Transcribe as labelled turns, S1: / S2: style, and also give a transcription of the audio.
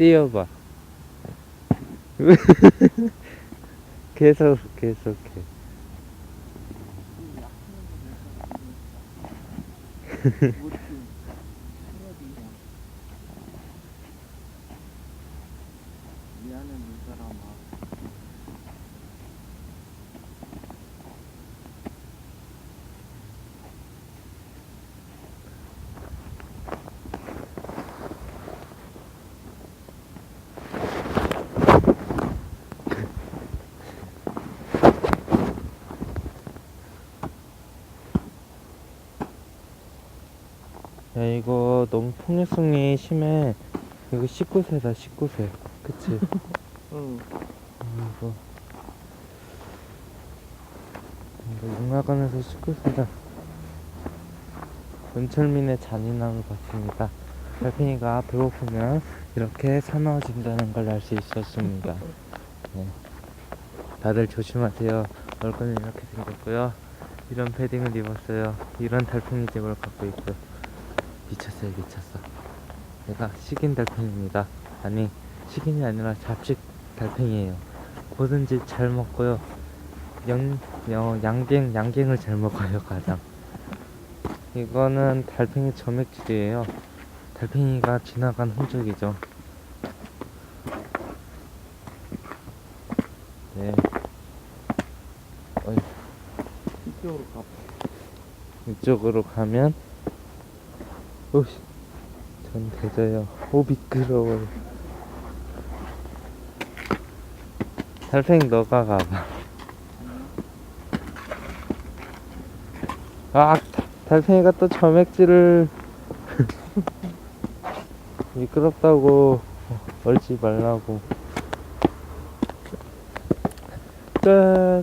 S1: 뛰어봐. 계속, 계속해. 야, 이거 너무 폭력성이 심해. 이거 19세다, 19세. 그치?
S2: 응
S1: 이거. 이거 육마관에서 19세다. 은철민의 잔인함을 봤습니다. 달팽이가 배고프면 이렇게 사나워진다는 걸 알 수 있었습니다. 네. 다들 조심하세요. 얼굴은 이렇게 생겼고요. 이런 패딩을 입었어요. 이런 달팽이 집을 갖고 있고요. 미쳤어요, 미쳤어. 얘가 식인 달팽이입니다. 아니, 식인이 아니라 잡식 달팽이에요. 뭐든지 잘 먹고요. 양, 어, 양갱, 양갱을 잘 먹어요, 가장. 이거는 달팽이 점액질이에요. 달팽이가 지나간 흔적이죠. 네. 어이, 이쪽으로 가면, 오씨, 전 대져요. 오, 미끄러워요. 달팽이 너가 가봐. 아, 다- 달팽이가 또 점액질을 미끄럽다고 얼지 말라고. 끝.